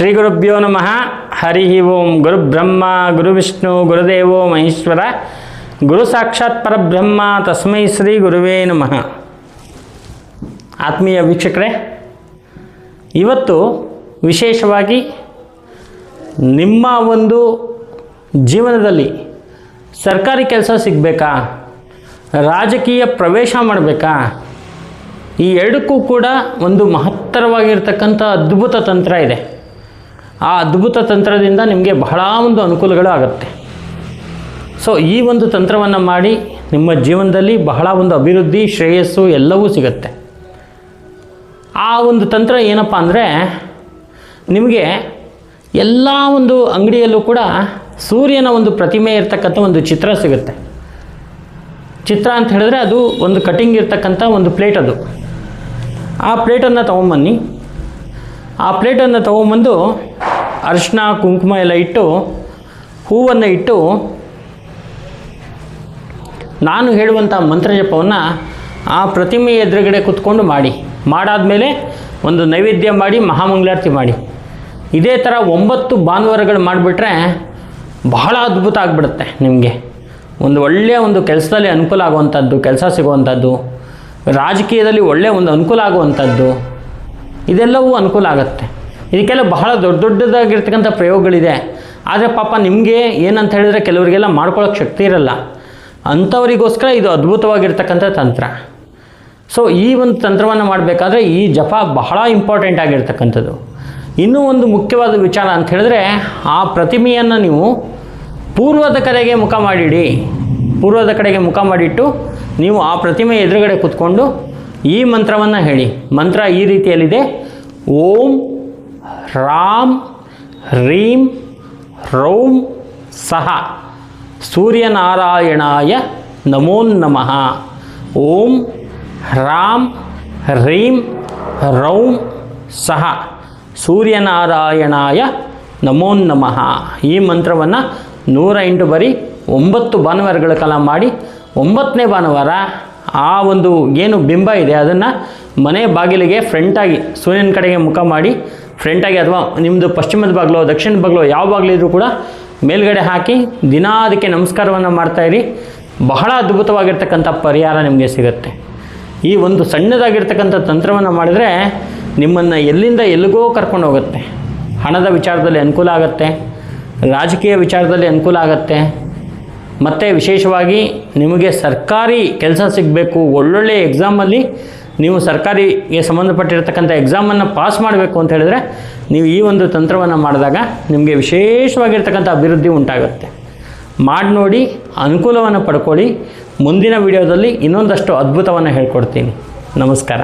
ಶ್ರೀ ಗುರುಭ್ಯೋ ನಮಃ. ಹರಿ ಓಂ. ಗುರು ಬ್ರಹ್ಮ, ಗುರು ವಿಷ್ಣು, ಗುರುದೇವೋ ಮಹೇಶ್ವರ. ಗುರು ಸಾಕ್ಷಾತ್ ಪರಬ್ರಹ್ಮ. ತಸ್ಮೈ ಶ್ರೀ ಗುರುವೇ ನಮಃ. ಆತ್ಮೀಯ ವೀಕ್ಷಕರೇ, ಇವತ್ತು ವಿಶೇಷವಾಗಿ ನಿಮ್ಮ ಒಂದು ಜೀವನದಲ್ಲಿ ಸರ್ಕಾರಿ ಕೆಲಸ ಸಿಗಬೇಕಾ? ರಾಜಕೀಯ ಪ್ರವೇಶ ಮಾಡಬೇಕಾ? ಈ ಎರಡಕ್ಕೂ ಕೂಡ ಒಂದು ಮಹತ್ತರವಾಗಿರ್ತಕ್ಕಂಥ ಅದ್ಭುತ ತಂತ್ರ ಇದೆ. ಆ ಅದ್ಭುತ ತಂತ್ರದಿಂದ ನಿಮಗೆ ಬಹಳ ಒಂದು ಅನುಕೂಲಗಳು ಆಗುತ್ತೆ. ಸೊ ಈ ಒಂದು ತಂತ್ರವನ್ನು ಮಾಡಿ ನಿಮ್ಮ ಜೀವನದಲ್ಲಿ ಬಹಳ ಒಂದು ಅಭಿವೃದ್ಧಿ, ಶ್ರೇಯಸ್ಸು ಎಲ್ಲವೂ ಸಿಗುತ್ತೆ. ಆ ಒಂದು ತಂತ್ರ ಏನಪ್ಪ ಅಂದರೆ, ನಿಮಗೆ ಎಲ್ಲ ಒಂದು ಅಂಗಡಿಯಲ್ಲೂ ಕೂಡ ಸೂರ್ಯನ ಒಂದು ಪ್ರತಿಮೆ ಇರ್ತಕ್ಕಂಥ ಒಂದು ಚಿತ್ರ ಸಿಗುತ್ತೆ. ಚಿತ್ರ ಅಂತ ಹೇಳಿದ್ರೆ ಅದು ಒಂದು ಕಟಿಂಗ್ ಇರ್ತಕ್ಕಂಥ ಒಂದು ಪ್ಲೇಟ್ ಅದು. ಆ ಪ್ಲೇಟನ್ನು ತೊಗೊಂಬನ್ನಿ. ಆ ಪ್ಲೇಟನ್ನು ತೊಗೊಂಬಂದು ಅರಿಶಿನ ಕುಂಕುಮ ಎಲ್ಲ ಇಟ್ಟು, ಹೂವನ್ನು ಇಟ್ಟು, ನಾನು ಹೇಳುವಂಥ ಮಂತ್ರಜಪವನ್ನು ಆ ಪ್ರತಿಮೆ ಎದುರುಗಡೆ ಕುತ್ಕೊಂಡು ಮಾಡಿ. ಮಾಡಾದಮೇಲೆ ಒಂದು ನೈವೇದ್ಯ ಮಾಡಿ, ಮಹಾಮಂಗಳಾರತಿ ಮಾಡಿ. ಇದೇ ಥರ ಒಂಬತ್ತು ಭಾನುವಾರಗಳು ಮಾಡಿಬಿಟ್ರೆ ಬಹಳ ಅದ್ಭುತ ಆಗಿಬಿಡುತ್ತೆ ನಿಮಗೆ. ಒಂದು ಒಳ್ಳೆಯ ಒಂದು ಕೆಲಸದಲ್ಲಿ ಅನುಕೂಲ ಆಗುವಂಥದ್ದು, ಕೆಲಸ ಸಿಗುವಂಥದ್ದು, ರಾಜಕೀಯದಲ್ಲಿ ಒಳ್ಳೆಯ ಒಂದು ಅನುಕೂಲ ಆಗುವಂಥದ್ದು. ಇದೆಲ್ಲವೂ ಅನುಕೂಲ ಆಗುತ್ತೆ. ಇದಕ್ಕೆಲ್ಲ ಬಹಳ ದೊಡ್ಡ ದೊಡ್ಡದಾಗಿರ್ತಕ್ಕಂಥ ಪ್ರಯೋಗಗಳಿದೆ. ಆದರೆ ಪಾಪ ನಿಮಗೆ ಏನಂತ ಹೇಳಿದ್ರೆ ಕೆಲವರಿಗೆಲ್ಲ ಮಾಡ್ಕೊಳ್ಳೋಕೆ ಶಕ್ತಿ ಇರಲ್ಲ. ಅಂಥವರಿಗೋಸ್ಕರ ಇದು ಅದ್ಭುತವಾಗಿರ್ತಕ್ಕಂಥ ತಂತ್ರ. ಸೊ ಈ ಒಂದು ತಂತ್ರವನ್ನು ಮಾಡಬೇಕಾದ್ರೆ ಈ ಜಪ ಬಹಳ ಇಂಪಾರ್ಟೆಂಟ್ ಆಗಿರ್ತಕ್ಕಂಥದ್ದು. ಇನ್ನೂ ಒಂದು ಮುಖ್ಯವಾದ ವಿಚಾರ ಅಂತ ಹೇಳಿದ್ರೆ, ಆ ಪ್ರತಿಮೆಯನ್ನು ನೀವು ಪೂರ್ವದ ಕಡೆಗೆ ಮುಖ ಮಾಡಿಡಿ. ಪೂರ್ವದ ಕಡೆಗೆ ಮುಖ ಮಾಡಿಟ್ಟು ನೀವು ಆ ಪ್ರತಿಮೆ ಎದುರುಗಡೆ ಕೂತ್ಕೊಂಡು ಈ ಮಂತ್ರವನ್ನು ಹೇಳಿ. ಮಂತ್ರ ಈ ರೀತಿಯಲ್ಲಿದೆ. ಓಂ ರಾಮ್ ರೀಂ ರೌಂ ಸಹ. ಸೂರ್ಯನಾರಾಯಣಾಯ ನಮೋ ನಮಃ. ಓಂ ರಾಮ್ ರೀಂ ರೌಂ ಸಹ. ಸೂರ್ಯನಾರಾಯಣಾಯ ನಮೋ ನಮಃ. ಈ ಮಂತ್ರವನ್ನು ನೂರ ಎಂಟು ಬರಿ ಒಂಬತ್ತು ಭಾನುವಾರಗಳ ಕಾಲ ಮಾಡಿ, ಒಂಬತ್ತನೇ ಭಾನುವಾರ ಆ ಒಂದು ಏನು ಬಿಂಬ ಇದೆ, ಅದನ್ನು ಮನೆ ಬಾಗಿಲಿಗೆ ಫ್ರಂಟಾಗಿ ಸೂರ್ಯನ ಕಡೆಗೆ ಮುಖ ಮಾಡಿ ಫ್ರಂಟಾಗಿ ಅಥವಾ ನಿಮ್ಮದು ಪಶ್ಚಿಮದ ಬಾಗಿಲೋ, ದಕ್ಷಿಣದ ಬಾಗಿಲು ಯಾವ ಬಾಗಿಲಿದ್ರೂ ಕೂಡ ಮೇಲ್ಗಡೆ ಹಾಕಿ ದಿನ ಅದಕ್ಕೆ ನಮಸ್ಕಾರವನ್ನು ಮಾಡ್ತಾಯಿರಿ ಬಹಳ ಅದ್ಭುತವಾಗಿರ್ತಕ್ಕಂಥ ಪರಿಹಾರ ನಿಮಗೆ ಸಿಗುತ್ತೆ. ಈ ಒಂದು ಸಣ್ಣದಾಗಿರ್ತಕ್ಕಂಥ ತಂತ್ರವನ್ನು ಮಾಡಿದರೆ ನಿಮ್ಮನ್ನು ಎಲ್ಲಿಂದ ಎಲ್ಲಿಗೋ ಕರ್ಕೊಂಡು ಹೋಗುತ್ತೆ. ಹಣದ ವಿಚಾರದಲ್ಲಿ ಅನುಕೂಲ ಆಗುತ್ತೆ, ರಾಜಕೀಯ ವಿಚಾರದಲ್ಲಿ ಅನುಕೂಲ ಆಗುತ್ತೆ ಮತ್ತು ವಿಶೇಷವಾಗಿ ನಿಮಗೆ ಸರ್ಕಾರಿ ಕೆಲಸ ಸಿಗಬೇಕು. ಒಳ್ಳೊಳ್ಳೆ ಎಕ್ಸಾಮಲ್ಲಿ ನೀವು ಸರ್ಕಾರಿಗೆ ಸಂಬಂಧಪಟ್ಟಿರ್ತಕ್ಕಂಥ ಎಕ್ಸಾಮನ್ನು ಪಾಸ್ ಮಾಡಬೇಕು ಅಂತ ಹೇಳಿದ್ರೆ ನೀವು ಈ ಒಂದು ತಂತ್ರವನ್ನು ಮಾಡಿದಾಗ ನಿಮಗೆ ವಿಶೇಷವಾಗಿರ್ತಕ್ಕಂಥ ಅಭಿವೃದ್ಧಿ ಉಂಟಾಗುತ್ತೆ. ಮಾಡಿ ನೋಡಿ, ಅನುಕೂಲವನ್ನು ಪಡ್ಕೊಳ್ಳಿ. ಮುಂದಿನ ವಿಡಿಯೋದಲ್ಲಿ ಇನ್ನೊಂದಷ್ಟು ಅದ್ಭುತವನ್ನು ಹೇಳ್ಕೊಡ್ತೀನಿ. ನಮಸ್ಕಾರ.